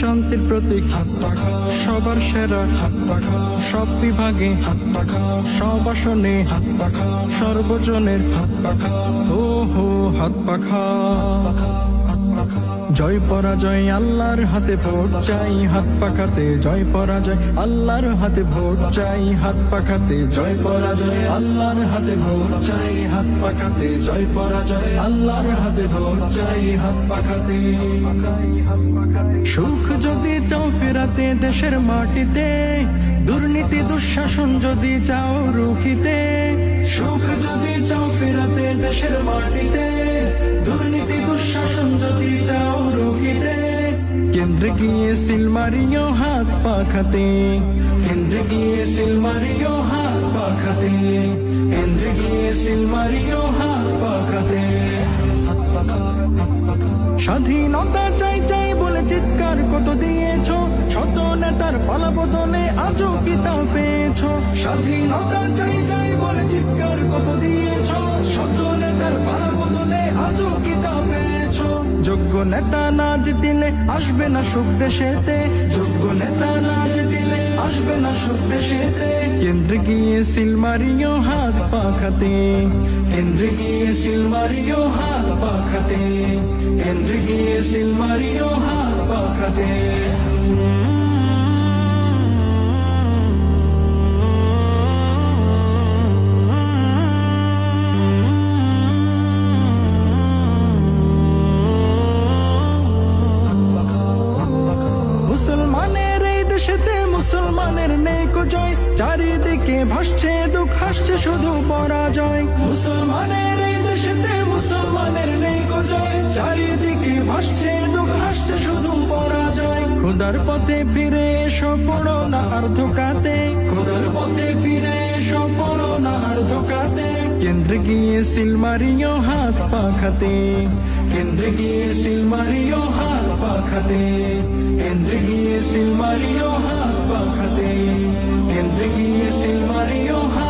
শান্তির প্রতীক। সবার সেরা। সব বিভাগে। সব আসনে। সর্বজনের হাত পাখা। ও হো, হাত পাখা। জয় পরাজয়, আল্লাহর হাতে ভোট চাই, হাত পাখাতে জয় পরাজয়, আল্লাহর হাতে ভোট চাই, হাত পাখাতে জয় পরাজয়, আল্লাহর হাতে ভোট চাই, হাত পাখাতে জয় পরাজয়, আল্লাহর হাতে ভোট চাই, হাত পাখাতে সুখ যদি চাও ফেরাতে দেশের মাটিতে, দুর্নীতি, দুঃশাসন যদি চাও রুখিতে, সুখ যদি চাও ফেরাতে দেশের মাটিতে কেন্দ্রে গিয়ে সিল মারিও হাত পাখাতে কেন্দ্রে গিয়ে সিল মারিও হাত পাখাতে কেন্দ্রে গিয়ে সিল মারিও হাত পাখাতে স্বাধীনতা চাই চাই বলে চিৎকার কত দিয়েছ? শত নেতার পালা বদলে আজও কি তা পেয়েছ? স্বাধীনতা চাই চাই বলে চিৎকার কত দিয়েছ? যোগ্য নেতা না দিলে আসবে না সুখ দেশেতে। যোগ্য নেতা না দিলে আসবে না সুখ দেশেতে। কেন্দ্রে গিয়ে সিলমারিও হাত পাখাতে। কেন্দ্রে গিয়ে সিলমারিও হাত পাখাতে। কেন্দ্রে গিয়ে সিলমারিও হাত পাখাতে। মুসলমানের নেই জয় চারিদিকে ভাসছে, দুঃখ হাসছে শুধু পরাজয়। মুসলমানের এই দেশেতে মুসলমানের নেই জয় চারিদিকে ভাসছে, দুঃখ হাসছে শুধু পরাজয়। খোদার পথে ফিরে এসো, পড়ো না আর ধোকাতে। খোদার পথে ফিরে এসো, পড়ো না আর ধোকাতে। কেন্দ্রে গিয়ে সিল মারিও হাত পাখাতে। কেন্দ্রে গিয়ে সিল মারিও হাত পাখাতে। কেন্দ্রে গিয়ে সিল মারিও পাখাতে কেন্দ্রে গিয়ে সিল মারিও হাত পাখাতে